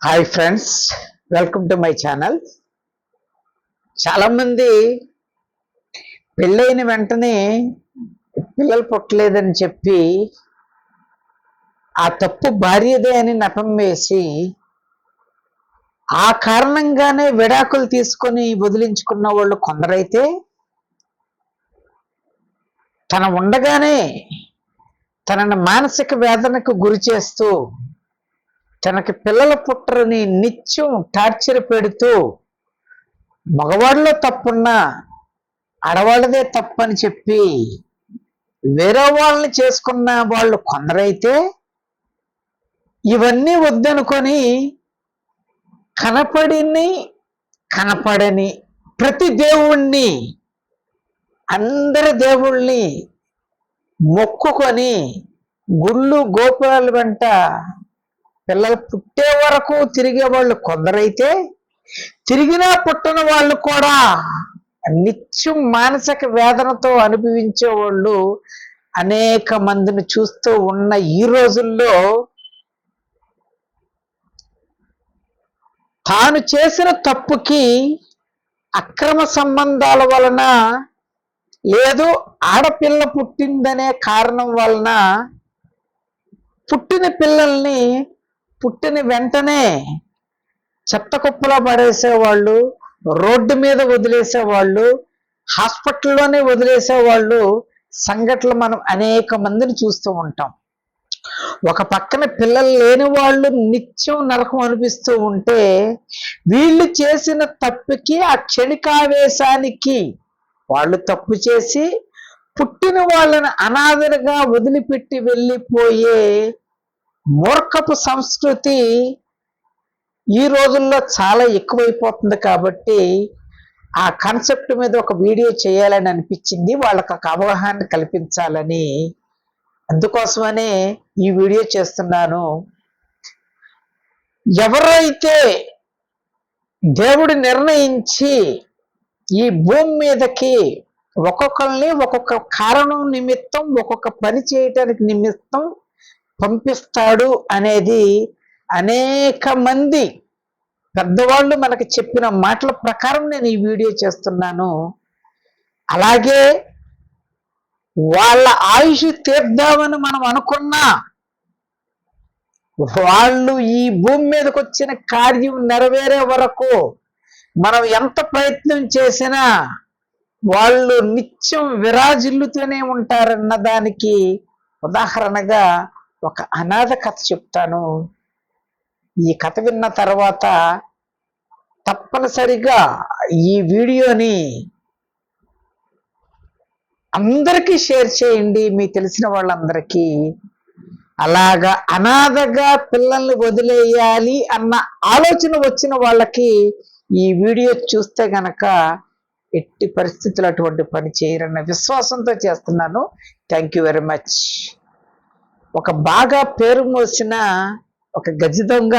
Hi friends welcome to my channel చాలామంది పెళ్ళైన వెంటనే పిల్లలు పుట్టలేదని చెప్పి ఆ తప్పు భార్యదే అని నెపం వేసి ఆ కారణంగానే విడాకులు తీసుకొని వదిలించుకున్న వాళ్ళు కొందరైతే తన ఉండగానే తనని మానసిక వేదనకు గురి చేస్తూ తనకి పిల్లల పుట్టరని నిత్యం టార్చర్ పెడుతూ మగవాళ్ళలో తప్పున్నా ఆడవాళ్ళదే తప్పని చెప్పి వేరే వాళ్ళని చేసుకున్న వాళ్ళు కొందరైతే ఇవన్నీ వద్దనుకొని కనపడిని కనపడని ప్రతి దేవుణ్ణి అందరి దేవుళ్ళని మొక్కుకొని గుళ్ళు గోపురాల వెంట పిల్లలు పుట్టే వరకు తిరిగే వాళ్ళు కొందరైతే తిరిగినా పుట్టిన వాళ్ళు కూడా నిత్యం మానసిక వేదనతో అనుభవించే వాళ్ళు అనేక మందిని చూస్తూ ఉన్న ఈ రోజుల్లో తాను చేసిన తప్పుకి అక్రమ సంబంధాల వలన లేదు ఆడపిల్ల పుట్టిందనే కారణం వలన పుట్టిన పిల్లల్ని పుట్టిన వెంటనే చెత్త కుప్పలో పడేసేవాళ్ళు రోడ్డు మీద వదిలేసేవాళ్ళు హాస్పిటల్లోనే వదిలేసేవాళ్ళు సంఘటనలు మనం అనేక మందిని చూస్తూ ఉంటాం. ఒక పక్కన పిల్లలు లేని వాళ్ళు నిత్యం నరకం అనిపిస్తూ ఉంటే వీళ్ళు చేసిన తప్పుకి ఆ క్షణికావేశానికి వాళ్ళు తప్పు చేసి పుట్టిన వాళ్ళని అనాథలుగా వదిలిపెట్టి వెళ్ళిపోయే మూర్ఖపు సంస్కృతి ఈ రోజుల్లో చాలా ఎక్కువైపోతుంది కాబట్టి ఆ కాన్సెప్ట్ మీద ఒక వీడియో చేయాలని అనిపించింది వాళ్ళకి ఒక అవగాహన కల్పించాలని. అందుకోసమనే ఈ వీడియో చేస్తున్నాను. ఎవరైతే దేవుడు నిర్ణయించి ఈ భూమి మీదకి ఒక్కొక్కరిని ఒక్కొక్క కారణం నిమిత్తం ఒక్కొక్క పని చేయటానికి నిమిత్తం పంపిస్తాడు అనేది అనేక మంది పెద్దవాళ్ళు మనకు చెప్పిన మాటల ప్రకారం నేను ఈ వీడియో చేస్తున్నాను. అలాగే వాళ్ళ ఆయుష్ తీర్దామని మనం అనుకున్నా వాళ్ళు ఈ భూమి మీదకి వచ్చిన కార్యం నెరవేరే వరకు మనం ఎంత ప్రయత్నం చేసినా వాళ్ళు నిత్యం విరాజిల్లుతూనే ఉంటారన్న దానికి ఉదాహరణగా ఒక అనాథ కథ చెప్తాను. ఈ కథ విన్న తర్వాత తప్పనిసరిగా ఈ వీడియోని అందరికీ షేర్ చేయండి. మీ తెలిసిన వాళ్ళందరికీ. అలాగా అనాథగా పిల్లల్ని వదిలేయాలి అన్న ఆలోచన వచ్చిన వాళ్ళకి ఈ వీడియో చూస్తే గనక ఎట్టి పరిస్థితులు అటువంటి పని చేయరన్న విశ్వాసంతో చేస్తున్నాను. థ్యాంక్ యూ వెరీ మచ్ ఒక బాగా పేరు మోసిన ఒక గజ దొంగ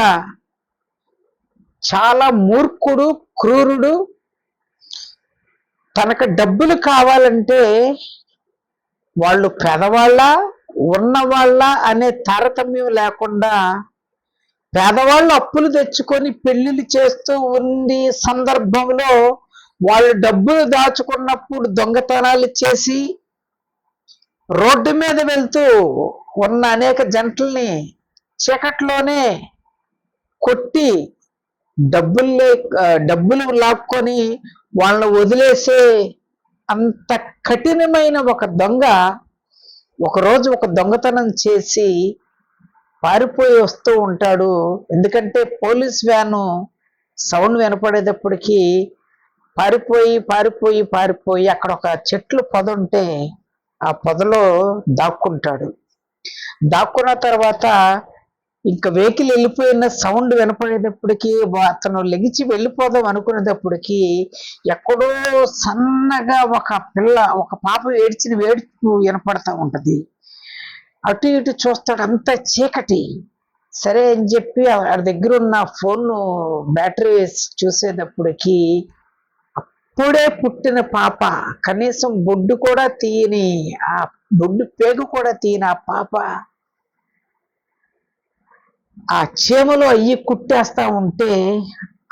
చాలా మూర్ఖుడు క్రూరుడు తనకు డబ్బులు కావాలంటే వాళ్ళు పేదవాళ్ళ ఉన్నవాళ్ళ అనే తారతమ్యం లేకుండా పేదవాళ్ళు అప్పులు తెచ్చుకొని పెళ్ళిళ్ళు చేస్తూ ఉండి సందర్భంలో వాళ్ళు డబ్బులు దాచుకున్నప్పుడు దొంగతనాలు చేసి రోడ్డు మీద వెళ్తూ ఉన్న అనేక జంటల్ని చీకట్లోనే కొట్టి డబ్బులు డబ్బులు లాక్కొని వాళ్ళని వదిలేసే అంత కఠినమైన ఒక దొంగ ఒకరోజు ఒక దొంగతనం చేసి పారిపోయి వస్తూ ఉంటాడు. ఎందుకంటే పోలీస్ వ్యాను సౌండ్ వినపడేటప్పటికీ పారిపోయి పారిపోయి పారిపోయి అక్కడ ఒక చెట్లు పొద ఉంటే ఆ పొదలో దాక్కుంటాడు. దాక్కున్న తర్వాత ఇంకా వెహికల్ వెళ్ళిపోయిన సౌండ్ వినపడేటప్పటికి అతను లెగిచి వెళ్ళిపోదాం అనుకునేటప్పటికి ఎక్కడో సన్నగా ఒక పిల్ల ఒక పాప ఏడ్చిన వేడుపు వినపడతా ఉంటది. అటు ఇటు చూస్తాడు అంత చీకటి. సరే అని చెప్పి ఆ దగ్గర ఉన్న ఫోన్ బ్యాటరీ వేసి చూసేటప్పటికి అప్పుడే పుట్టిన పాప కనీసం బొడ్డు కూడా తీయని ఆ బొడ్డు పేగు కూడా తీయని ఆ పాప ఆ చీమలు అయ్యి కుట్టేస్తా ఉంటే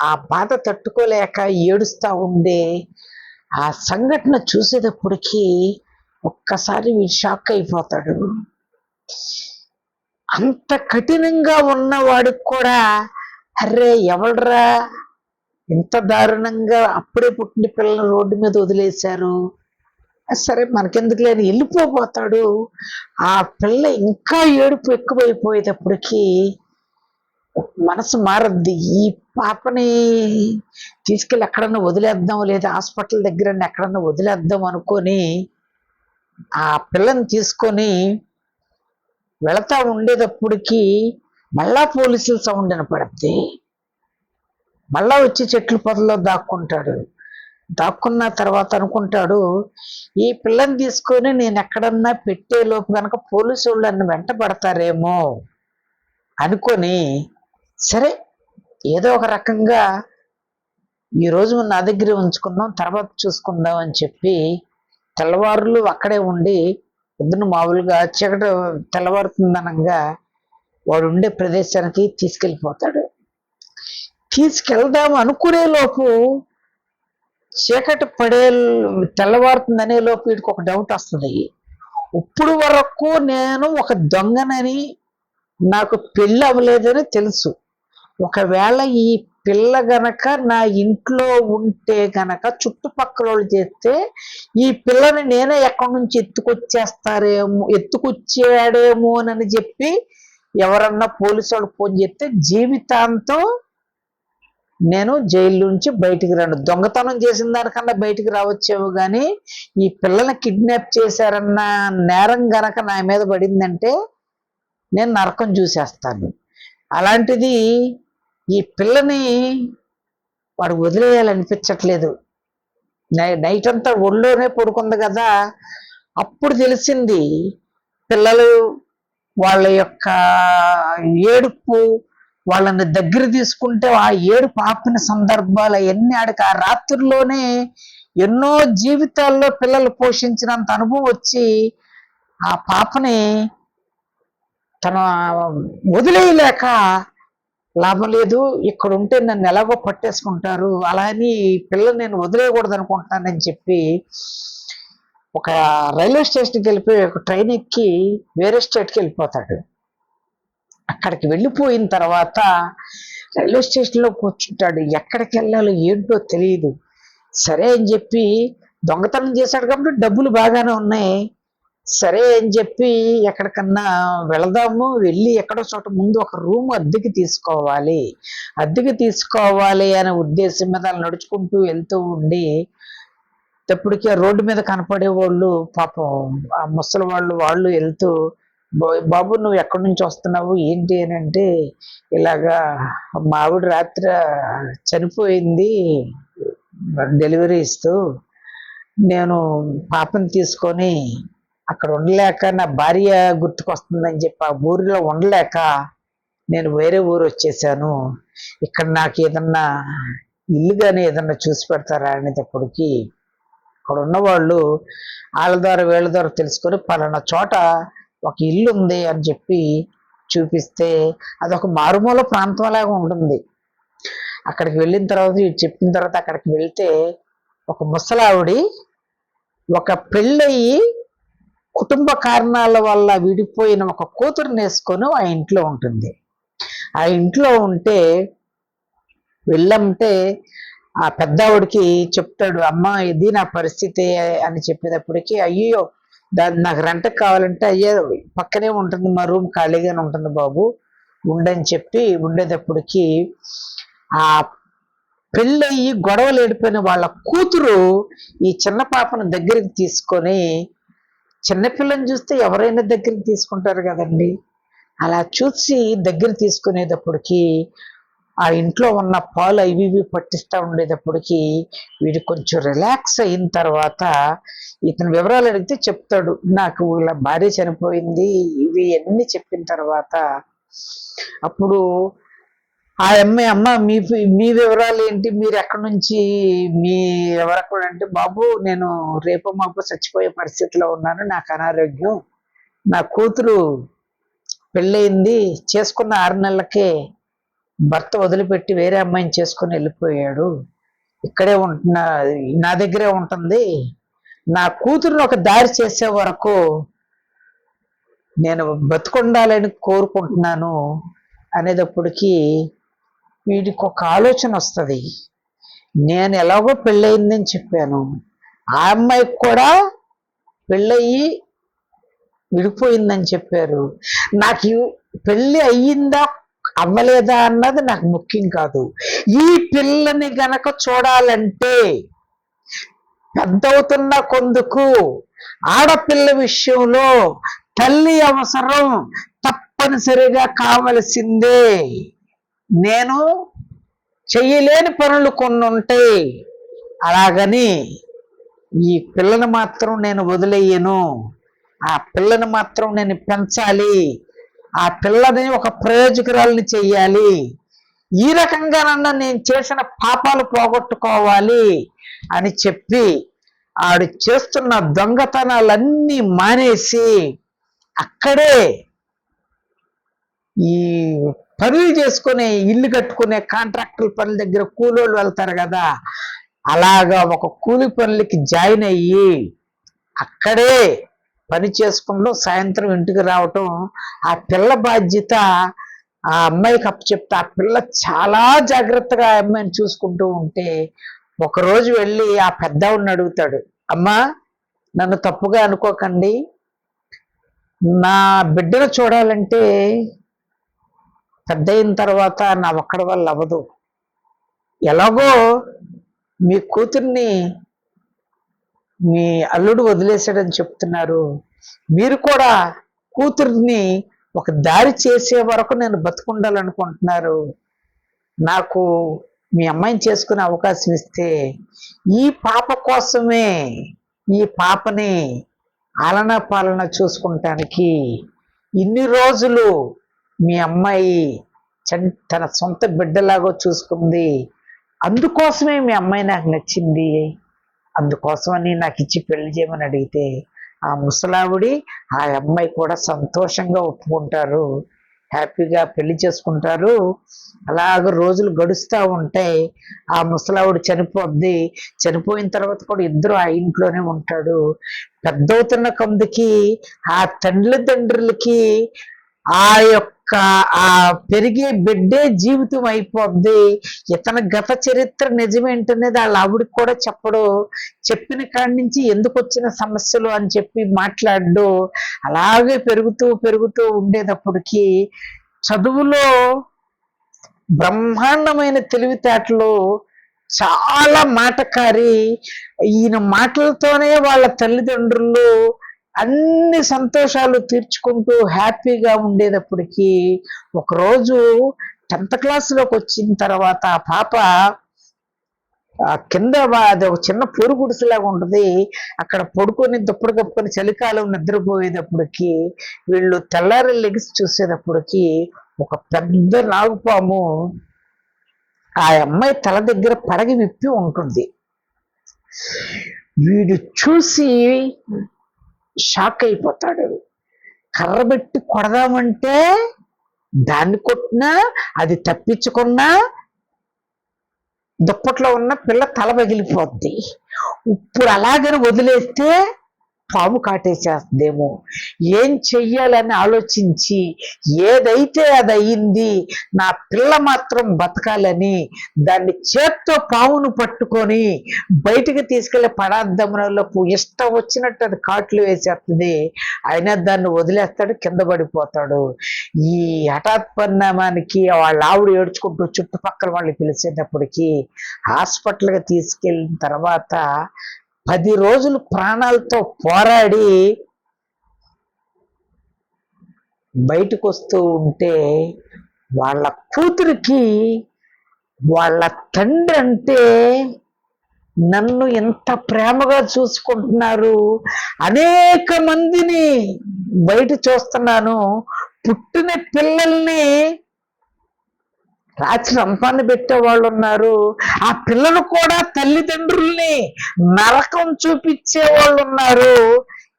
ఆ బాధ తట్టుకోలేక ఏడుస్తా ఉండే ఆ సంఘటన చూసేటప్పటికి ఒక్కసారి వీడు షాక్ అయిపోతాడు. అంత కఠినంగా ఉన్నవాడికి కూడా అరే ఎవడరా? ఇంత దారుణంగా అప్పుడే పుట్టిన పిల్లలు రోడ్డు మీద వదిలేశారు. సరే మనకెందుకు లేని వెళ్ళిపోతాడు ఆ పిల్ల ఇంకా ఏడుపు ఎక్కువైపోయేటప్పటికీ మనసు మారద్ది. ఈ పాపని తీసుకెళ్ళి ఎక్కడన్నా వదిలేద్దాం లేదా హాస్పిటల్ దగ్గర ఎక్కడన్నా వదిలేద్దాం అనుకొని ఆ పిల్లని తీసుకొని వెళతా ఉండేటప్పటికి మళ్ళా పోలీసుల సౌండ్ వినపడద్ది. మళ్ళా వచ్చి చెట్లు పొదల్లో దాక్కుంటాడు. దాక్కున్న తర్వాత అనుకుంటాడు ఈ పిల్లని తీసుకొని నేను ఎక్కడన్నా పెట్టే లోపు కనుక పోలీసు వాళ్ళు నన్ను వెంట పడతారేమో అనుకొని సరే ఏదో ఒక రకంగా ఈరోజు నా దగ్గర ఉంచుకుందాం తర్వాత చూసుకుందాం అని చెప్పి తెల్లవారులు అక్కడే ఉండి పొద్దున మామూలుగా చీకటి తెల్లవారుతుందనంగా వాడు ఉండే ప్రదేశానికి తీసుకెళ్ళిపోతాడు. తీసుకెళ్దాం అనుకునే లోపు చీకటి పడే తెల్లవారుతుందనే లోపు వీడికి ఒక డౌట్ వస్తుంది. ఇప్పుడు వరకు నేను ఒక దొంగనని నాకు పెళ్ళి అవ్వలేదని తెలుసు. ఒకవేళ ఈ పిల్ల గనక నా ఇంట్లో ఉంటే గనక చుట్టుపక్కల వాళ్ళు చేస్తే ఈ పిల్లని నేనే ఎక్కడి నుంచి ఎత్తుకొచ్చేస్తారేమో ఎత్తుకొచ్చేవాడేమోనని చెప్పి ఎవరన్నా పోలీసు వాళ్ళు ఫోన్ చేస్తే జీవితాంతం నేను జైలు నుంచి బయటికి రాను. దొంగతనం చేసిన దానికన్నా బయటికి రావచ్చేమో కానీ ఈ పిల్లని కిడ్నాప్ చేశారన్న నేరం గనక నా మీద పడిందంటే నేను నరకం చూసేస్తాను. అలాంటిది ఈ పిల్లని వాడు వదిలేయాలనిపించట్లేదు. నై నైట్ అంతా ఒళ్ళోనే పడుకుంది కదా అప్పుడు తెలిసింది పిల్లలు వాళ్ళ యొక్క ఏడుపు వాళ్ళని దగ్గర తీసుకుంటే ఆ ఏడు పాపిన సందర్భాలు అవన్నీ ఆడికి ఆ రాత్రుల్లోనే ఎన్నో జీవితాల్లో పిల్లలు పోషించినంత అనుభవం వచ్చి ఆ పాపని తన వదిలేయలేక లాభం లేదు ఇక్కడ ఉంటే నన్ను ఎలాగో పట్టేసుకుంటారు అలా అని పిల్లలు నేను వదిలేయకూడదు అనుకుంటున్నానని చెప్పి ఒక రైల్వే స్టేషన్కి వెళ్ళిపోయి ఒక ట్రైన్ ఎక్కి వేరే స్టేట్కి వెళ్ళిపోతాడు. అక్కడికి వెళ్ళిపోయిన తర్వాత రైల్వే స్టేషన్లో కూర్చుంటాడు. ఎక్కడికి వెళ్ళాలో ఏంటో తెలియదు సరే అని చెప్పి దొంగతనం చేశాడు కాబట్టి డబ్బులు బాగానే ఉన్నాయి. సరే అని చెప్పి ఎక్కడికన్నా వెళదాము వెళ్ళి ఎక్కడో చోట ముందు ఒక రూమ్ అద్దెకి తీసుకోవాలి. అద్దెకి తీసుకోవాలి అనే ఉద్దేశం మీద నడుచుకుంటూ వెళ్తూ ఉండి ఎప్పటికీ రోడ్డు మీద కనపడే వాళ్ళు పాపం ఆ ముసలి వాళ్ళు వాళ్ళు వెళ్తూ బాబు నువ్వు ఎక్కడి నుంచి వస్తున్నావు? ఏంటి అని అంటే ఇలాగా మా ఆవిడ రాత్రి చనిపోయింది. డెలివరీ ఇస్తూ నేను పాపను తీసుకొని అక్కడ ఉండలేక నా భార్య గుర్తుకొస్తుందని చెప్పి ఆ ఊరిలో ఉండలేక నేను వేరే ఊరు వచ్చేసాను. ఇక్కడ నాకు ఏదన్నా ఇల్లు కానీ ఏదన్నా చూసి పెడతారా అనేటప్పటికి అక్కడ ఉన్నవాళ్ళు వాళ్ళ ద్వారా వీళ్ళ ద్వారా తెలుసుకొని పలానా చోట ఒక ఇల్లు ఉంది అని చెప్పి చూపిస్తే అది ఒక మారుమూల ప్రాంతం లాగా ఉంటుంది. అక్కడికి వెళ్ళిన తర్వాత చెప్పిన తర్వాత అక్కడికి వెళ్తే ఒక ముసలావిడి ఒక పెళ్ళయి కుటుంబ కారణాల వల్ల విడిపోయిన ఒక కూతురుని వేసుకొని ఆ ఇంట్లో ఉంటుంది. ఆ ఇంట్లో ఉంటే వెళ్ళంటే ఆ పెద్దవాడికి చెప్తాడు అమ్మ ఇది నా పరిస్థితి అని చెప్పేటప్పటికి అయ్యో దాన్ని నాకు రెంట్కి కావాలంటే అయ్యే పక్కనే ఉంటుంది మా రూమ్ ఖాళీగానే ఉంటుంది బాబు. ఉండని చెప్పి ఉండేటప్పటికి ఆ పెళ్ళయి గొడవలు ఏడిపోయిన వాళ్ళ కూతురు ఈ చిన్న పాపను దగ్గరికి తీసుకొని చిన్నపిల్లని చూస్తే ఎవరైనా దగ్గరికి తీసుకుంటారు కదండి. అలా చూసి దగ్గర తీసుకునేటప్పటికి ఆ ఇంట్లో ఉన్న పాలు అవి ఇవి పట్టిస్తూ ఉండేటప్పటికి వీడు కొంచెం రిలాక్స్ అయిన తర్వాత ఇతని వివరాలు అడిగితే చెప్తాడు నాకు ఇలా భార్య చనిపోయింది ఇవి అన్ని చెప్పిన తర్వాత అప్పుడు ఆ అమ్మాయి అమ్మ మీ మీ వివరాలు ఏంటి? మీరు ఎక్కడి నుంచి? మీ ఎవరకు అంటే బాబు నేను రేపు మాపు చచ్చిపోయే పరిస్థితిలో ఉన్నాను నాకు అనారోగ్యం. నా కూతురు పెళ్ళయింది చేసుకున్న ఆరు నెలలకే భర్త వదిలిపెట్టి వేరే అమ్మాయిని చేసుకుని వెళ్ళిపోయాడు. ఇక్కడే ఉంటున్నా నా దగ్గరే ఉంటుంది. నా కూతురుని ఒక దారి చేసే వరకు నేను బతుకుండాలని కోరుకుంటున్నాను అనేటప్పటికీ వీడికి ఒక ఆలోచన వస్తుంది. నేను ఎలాగో పెళ్ళయిందని చెప్పాను. ఆ అమ్మాయికి కూడా పెళ్ళయి విడిపోయిందని చెప్పారు. నాకు పెళ్ళి అయ్యిందా అవ్వలేదా అన్నది నాకు ముఖ్యం కాదు. ఈ పిల్లని గనక చూడాలంటే పెద్దవుతున్న కొందుకు ఆడపిల్ల విషయంలో తల్లి అవసరం తప్పనిసరిగా కావలసిందే. నేను చెయ్యలేని పనులు కొన్ని ఉంటాయి. అలాగని ఈ పిల్లని మాత్రం నేను వదిలేయను. ఆ పిల్లని మాత్రం నేను పెంచాలి. ఆ పిల్లని ఒక ప్రయోజకురాలని చెయ్యాలి. ఈ రకంగానన్నా నేను చేసిన పాపాలు పోగొట్టుకోవాలి అని చెప్పి ఆడు చేస్తున్న దొంగతనాలన్నీ మానేసి అక్కడే ఈ పనులు చేసుకునే ఇల్లు కట్టుకునే కాంట్రాక్టర్ పనుల దగ్గర కూలోళ్ళు వెళ్తారు కదా అలాగా ఒక కూలి పనులకి జాయిన్ అయ్యి అక్కడే పని చేసుకుంటూ సాయంత్రం ఇంటికి రావటం ఆ పిల్ల బాధ్యత ఆ అమ్మాయికి అప్పచెప్తే ఆ పిల్ల చాలా జాగ్రత్తగా ఆ అమ్మాయిని చూసుకుంటూ ఉంటే ఒకరోజు వెళ్ళి ఆ పెద్దవాడిని అడుగుతాడు అమ్మా నన్ను తప్పుగా అనుకోకండి. నా బిడ్డను చూడాలంటే పెద్ద అయిన తర్వాత నా ఒక్కడి వల్ల అవ్వదు. ఎలాగో మీ కూతుర్ని మీ అల్లుడు వదిలేశాడని చెప్తున్నారు. మీరు కూడా కూతుర్ని ఒక దారి చేసే వరకు నేను బతుకుండాలనుకుంటున్నారు. నాకు మీ అమ్మాయిని చేసుకునే అవకాశం ఇస్తే ఈ పాప కోసమే ఈ పాపని ఆలన పాలన చూసుకుంటానికి ఇన్ని రోజులు మీ అమ్మాయి తన సొంత బిడ్డలాగా చూసుకుంది. అందుకోసమే మీ అమ్మాయి నాకు నచ్చింది. అందుకోసమని నాకు ఇచ్చి పెళ్ళి చేయమని అడిగితే ఆ ముసలావిడి ఆ అమ్మాయి కూడా సంతోషంగా ఒప్పుకుంటారు హ్యాపీగా పెళ్ళి చేసుకుంటారు. అలాగ రోజులు గడుస్తూ ఉంటాయి ఆ ముసలావుడు చనిపోద్ది. చనిపోయిన తర్వాత కూడా ఇద్దరు ఆ ఇంట్లోనే ఉంటాడు. పెద్దవుతున్న కొందికి ఆ తండ్రి తండ్రులకి ఆ యొక్క ఆ పెరిగే బిడ్డే జీవితం అయిపోద్ది. ఇతని గత చరిత్ర నిజమేంటనేది వాళ్ళ ఆవిడకి కూడా చెప్పడు. చెప్పిన కాడి నుంచి ఎందుకు వచ్చిన సమస్యలు అని చెప్పి మాట్లాడు అలాగే పెరుగుతూ పెరుగుతూ ఉండేటప్పటికి చదువులో బ్రహ్మాండమైన తెలివితేటలు చాలా మాటకారి. ఈయన మాటలతోనే వాళ్ళ తల్లిదండ్రులు అన్ని సంతోషాలు తీర్చుకుంటూ హ్యాపీగా ఉండేటప్పటికీ ఒకరోజు టెన్త్ క్లాస్లోకి వచ్చిన తర్వాత ఆ పాప కింద అది ఒక చిన్న పూరు గుడిసెలాగా ఉంటుంది. అక్కడ పడుకొని దుప్పటి కప్పుకొని చలికాలం నిద్రపోయేటప్పటికి వీళ్ళు తెల్లారి లెగిసి చూసేటప్పటికి ఒక పెద్ద నాగుపాము ఆ అమ్మాయి తల దగ్గర పడగి విప్పి ఉంటుంది. వీడు చూసి షాక్ అయిపోతాడు కర్రబెట్టి కొడదామంటే దాన్ని కొట్టినా అది తప్పించుకున్నా దుప్పట్లో ఉన్న పిల్ల తల పగిలిపోద్ది. ఇప్పుడు అలాగని వదిలేస్తే పాము కాటేసేస్తుందేమో ఏం చెయ్యాలని ఆలోచించి ఏదైతే అది అయింది నా పిల్ల మాత్రం బతకాలని దాన్ని చేత్తో పావును పట్టుకొని బయటికి తీసుకెళ్ళి పడార్థములకు ఇష్టం వచ్చినట్టు అది కాట్లు వేసేస్తుంది. అయినా దాన్ని వదిలేస్తాడు కింద పడిపోతాడు. ఈ హఠాత్ పరిణామానికి వాళ్ళ ఆవిడ ఏడ్చుకుంటూ చుట్టుపక్కల వాళ్ళు పిలిచేటప్పటికి హాస్పిటల్కి తీసుకెళ్ళిన తర్వాత పది రోజులు ప్రాణాలతో పోరాడి బయటకు వస్తూ ఉంటే వాళ్ళ కూతురికి వాళ్ళ తండ్రి అంటే నన్ను ఎంత ప్రేమగా చూసుకుంటున్నారు? అనేక మందిని బయట చూస్తున్నాను. పుట్టిన పిల్లల్ని రాత్రి రంపాన్ని పెట్టే వాళ్ళు ఉన్నారు. ఆ పిల్లలు కూడా తల్లిదండ్రుల్ని నరకం చూపించే వాళ్ళు ఉన్నారు.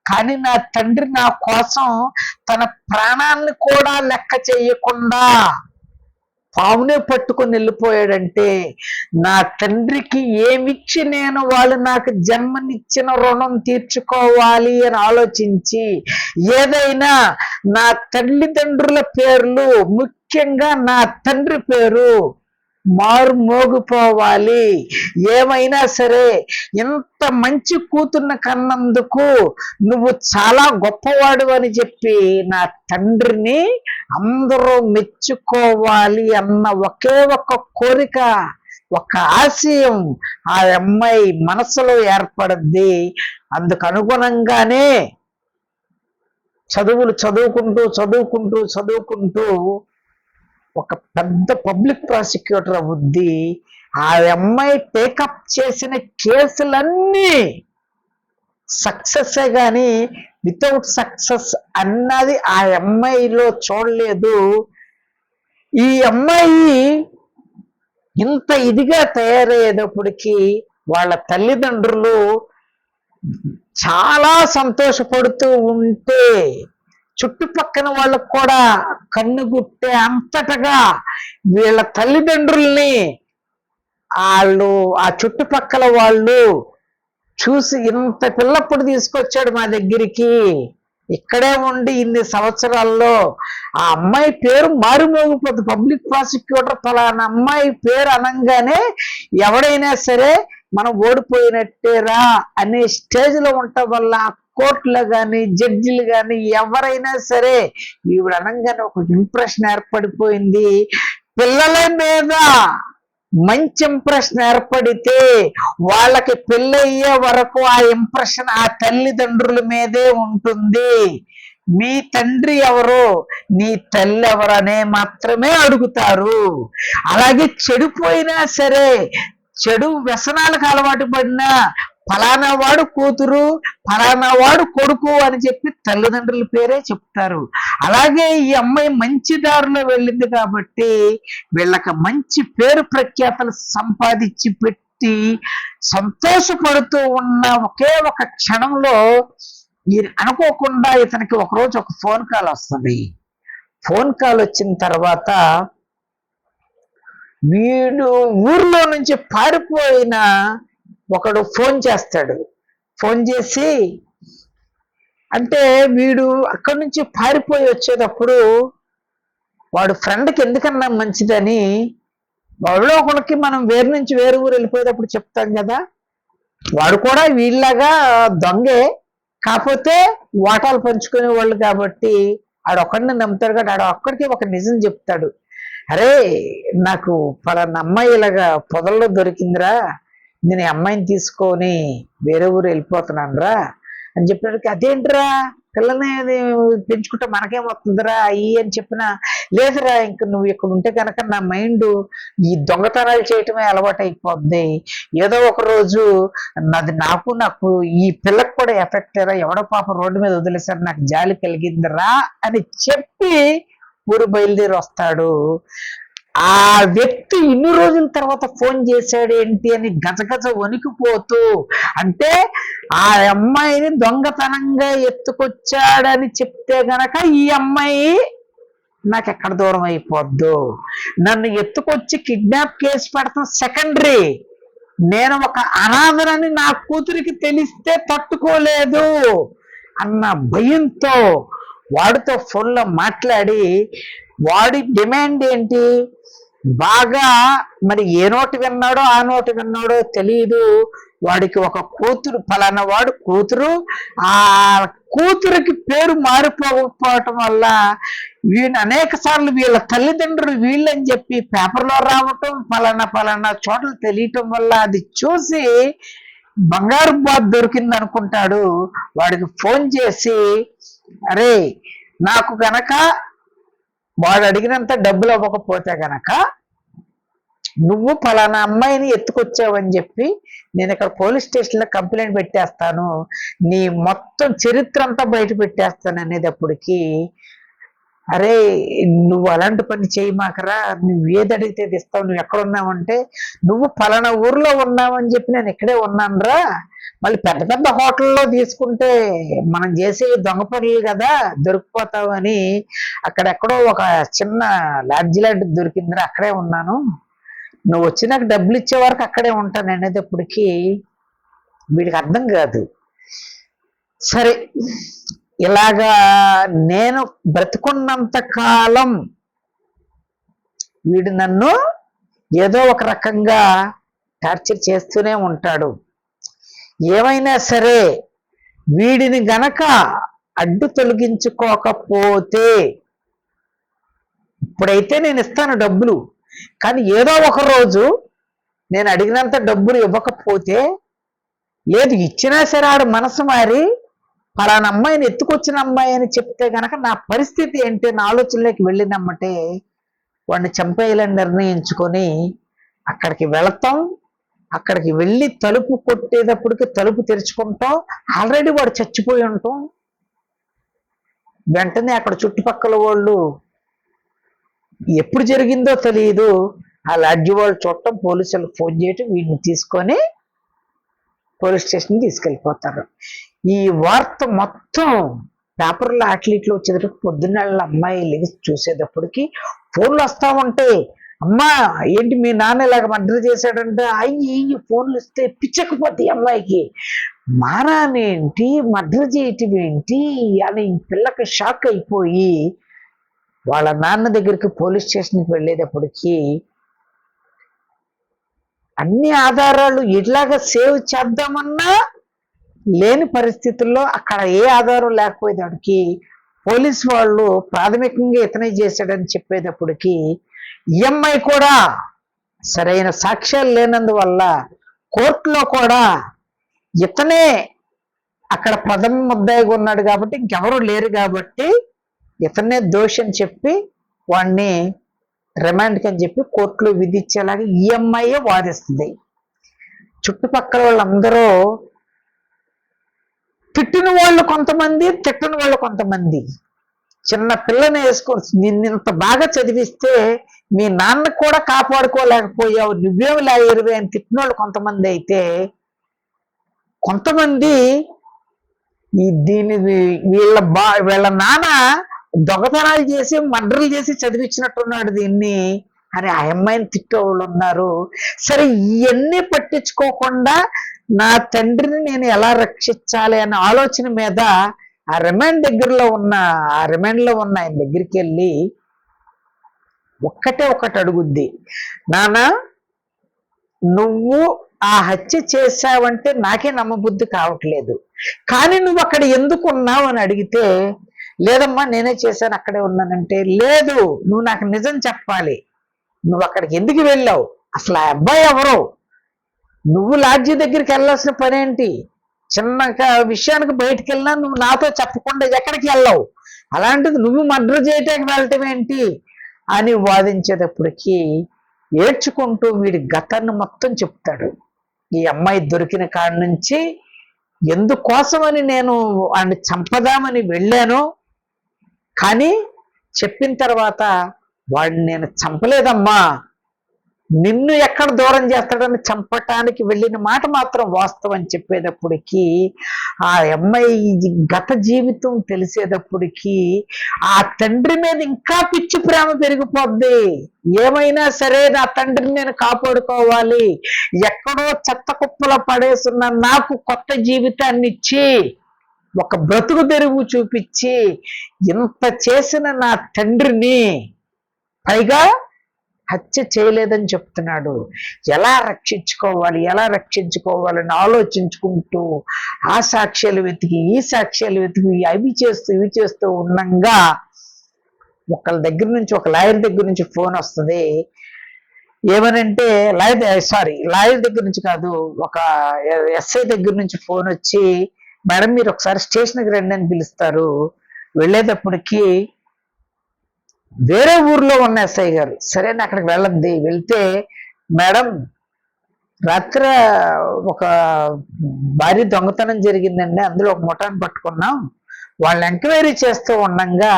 కానీ నా తండ్రి నా కోసం తన ప్రాణాన్ని కూడా లెక్క చేయకుండా పావునే పట్టుకొని వెళ్ళిపోయాడంటే నా తండ్రికి ఏమిచ్చి నేను వాళ్ళు నాకు జన్మనిచ్చిన రుణం తీర్చుకోవాలి అని ఆలోచించి ఏదైనా నా తల్లిదండ్రుల పేర్లు ముఖ్యంగా నా తండ్రి పేరు మారు మోగిపోవాలి ఏమైనా సరే ఇంత మంచి కూతుర్ని కన్నందుకు నువ్వు చాలా గొప్పవాడు అని చెప్పి నా తండ్రిని అందరూ మెచ్చుకోవాలి అన్న ఒకే ఒక కోరిక ఒక ఆశయం ఆ అమ్మాయి మనసులో ఏర్పడద్ది. అందుకు అనుగుణంగానే చదువులు చదువుకుంటూ చదువుకుంటూ చదువుకుంటూ ఒక పెద్ద పబ్లిక్ ప్రాసిక్యూటర్ అవుద్ది ఆ అమ్మాయి టేకప్ చేసిన కేసులన్నీ సక్సెస్ కానీ వితౌట్ సక్సెస్ అన్నది ఆ అమ్మాయిలో చూడలేదు. ఈ అమ్మాయి ఇంత ఇదిగా తయారయ్యేటప్పటికీ వాళ్ళ తల్లిదండ్రులు చాలా సంతోషపడుతూ ఉంటే చుట్టుపక్కన వాళ్ళకు కూడా కన్ను గుట్టే అంతటగా వీళ్ళ తల్లిదండ్రుల్ని వాళ్ళు ఆ చుట్టుపక్కల వాళ్ళు చూసి ఇంత పిల్లప్పుడు తీసుకొచ్చాడు మా దగ్గరికి. ఇక్కడే ఉండి ఇన్ని సంవత్సరాల్లో ఆ అమ్మాయి పేరు మారుమోగిపోతుంది. పబ్లిక్ ప్రాసిక్యూటర్ ఫలానా అమ్మాయి పేరు అనంగానే ఎవడైనా సరే మనం ఓడిపోయినట్టేరా అనే స్టేజ్లో ఉండటం వల్ల కోర్టులో కానీ జడ్జిలు కానీ ఎవరైనా సరే ఈవిడ అనగానే ఒక ఇంప్రెషన్ ఏర్పడిపోయింది. పిల్లల మీద మంచి ఇంప్రెషన్ ఏర్పడితే వాళ్ళకి పెళ్ళయ్యే వరకు ఆ ఇంప్రెషన్ ఆ తల్లిదండ్రుల మీదే ఉంటుంది. మీ తండ్రి ఎవరు నీ తల్లి ఎవరు అనే మాత్రమే అడుగుతారు. అలాగే చెడిపోయినా సరే చెడు వ్యసనాలకు అలవాటు పడినా ఫలానా వాడు కూతురు ఫలానా వాడు కొడుకు అని చెప్పి తల్లిదండ్రుల పేరే చెప్తారు. అలాగే ఈ అమ్మాయి మంచి దారిలో వెళ్ళింది కాబట్టి వీళ్ళకి మంచి పేరు ప్రఖ్యాతలు సంపాదించి పెట్టి సంతోషపడుతూ ఉన్న ఒకే ఒక క్షణంలో అనుకోకుండా ఇతనికి ఒకరోజు ఒక ఫోన్ కాల్ వస్తుంది. ఫోన్ కాల్ వచ్చిన తర్వాత వీడు ఊర్లో నుంచి పారిపోయిన ఒకడు ఫోన్ చేస్తాడు. ఫోన్ చేసి అంటే వీడు అక్కడి నుంచి పారిపోయి వచ్చేటప్పుడు వాడు ఫ్రెండ్కి ఎందుకన్నా మంచిదని వాళ్ళలో ఒకరికి మనం వేరు నుంచి వేరు ఊరు వెళ్ళిపోయేటప్పుడు చెప్తాం కదా. వాడు కూడా వీళ్ళగా దొంగే. కాకపోతే వాటాలు పంచుకునే వాళ్ళు కాబట్టి ఆడొక్కడిని నమ్ముతాడు కాబట్టి ఆడ ఒక్కడికి ఒక నిజం చెప్తాడు. అరే నాకు పలానా అమ్మాయి ఇలాగా పొదల్లో దొరికిందిరా. నేను అమ్మాయిని తీసుకొని వేరే ఊరు వెళ్ళిపోతున్నాను రా అని చెప్పినట్టుకి అదేంట్రా? పిల్లల్ని పెంచుకుంటే పెంచుకుంటే మనకేమవుతుందిరా? అయ్యి అని చెప్పిన లేదురా ఇంక నువ్వు ఇక్కడ ఉంటే కనుక నా మైండ్ ఈ దొంగతనాలు చేయటమే అలవాటు అయిపోద్ది ఏదో ఒక రోజు నాది నాకు నాకు ఈ పిల్లకి కూడా ఎఫెక్ట్ రా ఎవడో పాప రోడ్డు మీద వదిలేసారు నాకు జాలి కలిగిందిరా అని చెప్పి ఊరు బయలుదేరి వస్తాడు ఆ వ్యక్తి ఇన్ని రోజుల తర్వాత ఫోన్ చేశాడు ఏంటి అని గజగజ వణికిపోతూ అంటే ఆ అమ్మాయిని దొంగతనంగా ఎత్తుకొచ్చాడని చెప్తే గనక ఈ అమ్మాయి నాకు ఎక్కడ దూరం అయిపోద్దు. నన్ను ఎత్తుకొచ్చి కిడ్నాప్ కేసు పెడతాం సెకండరీ. నేను ఒక అనాథనని నా కూతురికి తెలిస్తే తట్టుకోలేదు అన్న భయంతో వాడితో ఫోన్లో మాట్లాడి వాడి డిమాండ్ ఏంటి? బాగా మరి ఏ నోటి విన్నాడో ఆ నోటి విన్నాడో తెలియదు వాడికి ఒక కూతురు ఫలానా వాడు కూతురు. ఆ కూతురికి పేరు మారిపోకపోవటం వల్ల వీళ్ళు అనేక సార్లు వీళ్ళ తల్లిదండ్రులు వీళ్ళని చెప్పి పేపర్లో రావటం ఫలానా ఫలానా చోట్ల తెలియటం వల్ల అది చూసి బంగారు బాత్ దొరికింది అనుకుంటాడు వాడికి ఫోన్ చేసి అరే నాకు కనుక వాడు అడిగినంత డబ్బులు అవ్వకపోతే గనక నువ్వు ఫలానా అమ్మాయిని ఎత్తుకొచ్చావని చెప్పి నేను ఇక్కడ పోలీస్ స్టేషన్లో కంప్లైంట్ పెట్టేస్తాను. నీ మొత్తం చరిత్ర అంతా బయట పెట్టేస్తాను అనేటప్పటికీ అరే నువ్వు అలాంటి పని చేయమాకరా నువ్వు ఏది అడిగితే ఇస్తావు నువ్వు ఎక్కడ ఉన్నావంటే నువ్వు పలానా ఊర్లో ఉన్నావని చెప్పి నేను ఇక్కడే ఉన్నానురా. మళ్ళీ పెద్ద పెద్ద హోటల్లో తీసుకుంటే మనం చేసే దొంగ పనులు కదా దొరికిపోతావు అని అక్కడెక్కడో ఒక చిన్న లాడ్జి లాంటిది దొరికిందిరా అక్కడే ఉన్నాను. నువ్వు వచ్చి నాకు డబ్బులు ఇచ్చే వరకు అక్కడే ఉంటాను అనేటప్పటికీ వీడికి అర్థం కాదు. సరే ఇలాగా నేను బ్రతుకున్నంత కాలం వీడు నన్ను ఏదో ఒక రకంగా టార్చర్ చేస్తూనే ఉంటాడు. ఏమైనా సరే వీడిని గనక అడ్డు తొలగించుకోకపోతే ఇప్పుడైతే నేను ఇస్తాను డబ్బులు. కానీ ఏదో ఒక రోజు నేను అడిగినంత డబ్బులు ఇవ్వకపోతే లేదు ఇచ్చినా సరే ఆడు మనసు మారి పలానా అమ్మాయిని ఎత్తుకొచ్చిన అమ్మాయి అని చెప్తే గనక నా పరిస్థితి ఏంటి? నా ఆలోచనలోకి వెళ్ళినమ్మటే వాడిని చంపేయాలని నిర్ణయించుకొని అక్కడికి వెళతాం. అక్కడికి వెళ్ళి తలుపు కొట్టేటప్పటికి తలుపు తెరుచుకుంటాం. ఆల్రెడీ వాడు చచ్చిపోయి ఉంటాం. వెంటనే అక్కడ చుట్టుపక్కల వాళ్ళు ఎప్పుడు జరిగిందో తెలియదు. ఆ లాడ్జి వాళ్ళు చూడటం పోలీసులకు ఫోన్ చేయటం వీడిని తీసుకొని పోలీస్ స్టేషన్ తీసుకెళ్ళిపోతారు. ఈ వార్త మొత్తం పేపర్లో అట్లీట్లో వచ్చేటప్పుడు పొద్దున్నళ్ళ అమ్మాయి లెగిసి చూసేటప్పటికి ఫోన్లు వస్తా ఉంటాయి. అమ్మా ఏంటి మీ నాన్న ఇలాగ మర్డర్ చేశాడంటే? అయ్యి ఫోన్లు ఇస్తే పిచ్చకపోతే అమ్మాయికి. మారానేంటి? మర్డర్ చేయటం ఏంటి? అని పిల్లకి షాక్ అయిపోయి వాళ్ళ నాన్న దగ్గరికి పోలీస్ స్టేషన్కి వెళ్ళేటప్పటికి అన్ని ఆధారాలు ఇట్లాగా సేవ్ చేద్దామన్నా లేని పరిస్థితుల్లో అక్కడ ఏ ఆధారం లేకపోయేటప్పటికి పోలీస్ వాళ్ళు ప్రాథమికంగా ఇతనే చేశాడని చెప్పేటప్పటికి ఈఎంఐ కూడా సరైన సాక్ష్యాలు లేనందువల్ల కోర్టులో కూడా ఇతనే అక్కడ ప్రథమ ముద్దాయిగా ఉన్నాడు కాబట్టి ఇంకెవరు లేరు కాబట్టి ఇతనే దోషం చెప్పి వాడిని రిమాండ్కి అని చెప్పి కోర్టులో విధించేలాగా ఈఎంఐ వాదిస్తుంది. చుట్టుపక్కల వాళ్ళందరూ తిట్టిన వాళ్ళు కొంతమంది తిట్టని వాళ్ళు కొంతమంది. చిన్న పిల్లని వేసుకొని నిన్నంత ఇంత బాగా చదివిస్తే మీ నాన్న కూడా కాపాడుకోలేకపోయావు నువ్వేమి లాయరువే అని తిట్టిన వాళ్ళు కొంతమంది అయితే కొంతమంది ఈ దీని వీళ్ళ బా వీళ్ళ నాన్న దొంగతనాలు చేసి మర్డర్లు చేసి చదివించినట్టున్నాడు దీన్ని. అని ఆ అమ్మాయిని తిట్టేవాళ్ళు ఉన్నారు. సరే ఇవన్నీ పట్టించుకోకుండా నా తండ్రిని నేను ఎలా రక్షించాలి అనే ఆలోచన మీద ఆ రిమాండ్ దగ్గరలో ఉన్న ఆ రిమాండ్లో ఉన్న ఆయన దగ్గరికి వెళ్ళి ఒక్కటే ఒకటి అడుగుద్ది. నానా నువ్వు ఆ హత్య చేశావంటే నాకే నమ్మబుద్ధి కావట్లేదు. కానీ నువ్వు అక్కడ ఎందుకు ఉన్నావు? అని అడిగితే లేదమ్మా నేనే చేశాను అక్కడే ఉన్నానంటే. లేదు నువ్వు నాకు నిజం చెప్పాలి. నువ్వు అక్కడికి ఎందుకు వెళ్ళావు? అసలు ఆ అబ్బాయి ఎవరు? నువ్వు లాడ్జీ దగ్గరికి వెళ్ళాల్సిన పని ఏంటి? చిన్న విషయానికి బయటకు వెళ్ళినా నువ్వు నాతో చెప్పకుండా ఎక్కడికి వెళ్ళవు. అలాంటిది నువ్వు మర్డర్ చేయటానికి వెళ్ళటం ఏంటి? అని వాదించేటప్పటికీ ఏడ్చుకుంటూ వీడి గతాన్ని మొత్తం చెప్తాడు. ఈ అమ్మాయి దొరికిన కాడి నుంచి ఎందుకోసమని నేను వాడిని చంపదామని వెళ్ళాను కానీ చెప్పిన తర్వాత వాడిని నేను చంపలేదమ్మా. నిన్ను ఎక్కడ దూరం చేస్తాడని చంపటానికి వెళ్ళిన మాట మాత్రం వాస్తవం చెప్పేటప్పటికీ ఆ అమ్మాయి గత జీవితం తెలిసేటప్పటికీ ఆ తండ్రి మీద ఇంకా పిచ్చి ప్రేమ పెరిగిపోద్ది. ఏమైనా సరే నా తండ్రిని నేను కాపాడుకోవాలి. ఎక్కడో చెత్త కుప్పల పడేసున్న నాకు కొత్త జీవితాన్ని ఇచ్చి ఒక బ్రతుకు తెరువు చూపించి ఇంత చేసిన నా తండ్రిని పైగా హత్య చేయలేదని చెప్తున్నాడు. ఎలా రక్షించుకోవాలి ఎలా రక్షించుకోవాలని ఆలోచించుకుంటూ ఆ సాక్ష్యాలు వెతికి ఈ సాక్ష్యాలు వెతికి అవి చేస్తూ ఇవి చేస్తూ ఉండంగా ఒకళ్ళ దగ్గర నుంచి ఒక లాయర్ దగ్గర నుంచి ఫోన్ వస్తుంది. ఏమనంటే లాయర్ సారీ లాయర్ దగ్గర నుంచి కాదు ఒక ఎస్ఐ దగ్గర నుంచి ఫోన్ వచ్చి మేడం మీరు ఒకసారి స్టేషన్కి రండి అని పిలుస్తారు. వెళ్ళేటప్పటికి వేరే ఊర్లో ఉన్న ఎస్ఐ గారు సరే అని అక్కడికి వెళ్ళద్ది వెళ్తే మేడం రాత్రి ఒక భారీ దొంగతనం జరిగిందండి అందులో ఒక ముఠాన్ని పట్టుకున్నాం. వాళ్ళని ఎంక్వైరీ చేస్తూ ఉండంగా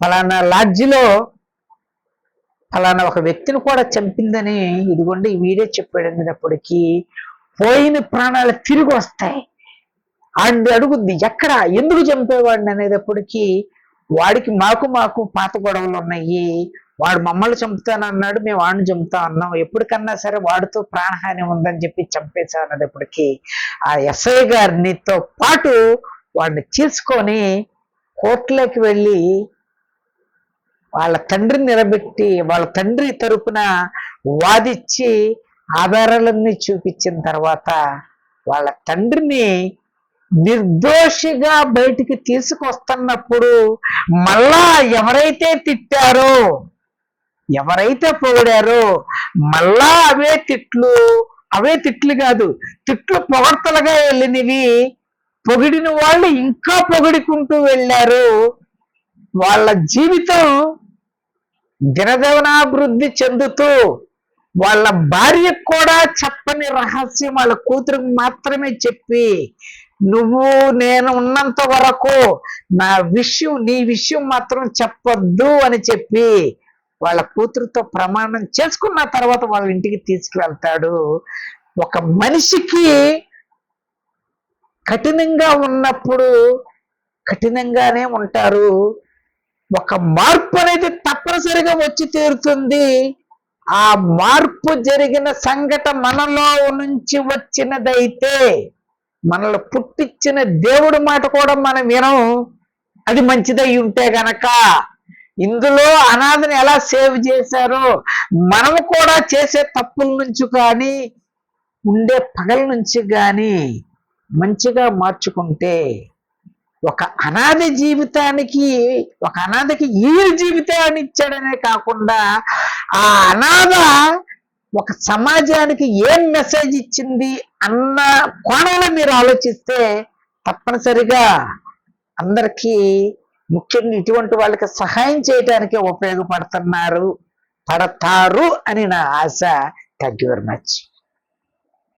ఫలానా లాడ్జిలో ఫలానా ఒక వ్యక్తిని కూడా చంపిందని ఇదిగోండి వీడే వీడియో చెప్పాడు అనేటప్పటికీ పోయిన ప్రాణాలు తిరిగి వస్తాయి. అండి అడుగుద్ది ఎక్కడ? ఎందుకు చంపేవాడిని? అనేటప్పటికీ వాడికి మాకు మాకు పాత గొడవలు ఉన్నాయి. వాడు మమ్మల్ని చంపుతానన్నాడు మేము వాడిని చంపుతా అన్నాం. ఎప్పటికన్నా సరే వాడితో ప్రాణహాని ఉందని చెప్పి చంపేశా అన్నప్పటికీ ఆ ఎస్ఐ గారినితో పాటు వాడిని తీసుకొని కోర్టులోకి వెళ్ళి వాళ్ళ తండ్రిని నిలబెట్టి వాళ్ళ తండ్రి తరపున వాదిచ్చి ఆధారాలన్నీ చూపించిన తర్వాత వాళ్ళ తండ్రిని నిర్దోషిగా బయటికి తీసుకొస్తున్నప్పుడు మళ్ళా ఎవరైతే తిట్టారో ఎవరైతే పొగిడారో మళ్ళా అవే తిట్లు అవే తిట్లు కాదు తిట్లు పొగడ్తలుగా వెళ్ళినవి పొగిడిన వాళ్ళు ఇంకా పొగిడుకుంటూ వెళ్ళారు. వాళ్ళ జీవితం దినదవనాభివృద్ధి చెందుతూ వాళ్ళ భార్యకు కూడా చెప్పని రహస్యం వాళ్ళ కూతురుకు మాత్రమే చెప్పి నువ్వు నేను ఉన్నంత వరకు నా విషయం నీ విషయం మాత్రం చెప్పొద్దు అని చెప్పి వాళ్ళ కూతురుతో ప్రమాణం చేసుకున్న తర్వాత వాళ్ళ ఇంటికి తీసుకువెళ్తాడు. ఒక మనిషికి కఠినంగా ఉన్నప్పుడు కఠినంగానే ఉంటారు. ఒక మార్పు అనేది తప్పనిసరిగా వచ్చి తీరుతుంది. ఆ మార్పు జరిగిన సంఘట మనలో నుంచి వచ్చినదైతే మనల్ని పుట్టించిన దేవుడి మాట కూడా మనం వినం. అది మంచిదై ఉంటే గనక ఇందులో అనాథని ఎలా సేవ్ చేశారో మనం కూడా చేసే తప్పుల నుంచి కానీ ఉండే పగల నుంచి కానీ మంచిగా మార్చుకుంటే ఒక అనాథ జీవితానికి ఒక అనాథకి ఈ జీవితాన్ని ఇచ్చాడనే కాకుండా ఆ అనాథ ఒక సమాజానికి ఏం మెసేజ్ ఇచ్చింది అన్న కోణంలో మీరు ఆలోచిస్తే తప్పనిసరిగా అందరికీ ముఖ్యంగా ఇటువంటి వాళ్ళకి సహాయం చేయడానికి ఉపయోగపడుతున్నారు పడతారు అని నా ఆశ. Thank you very much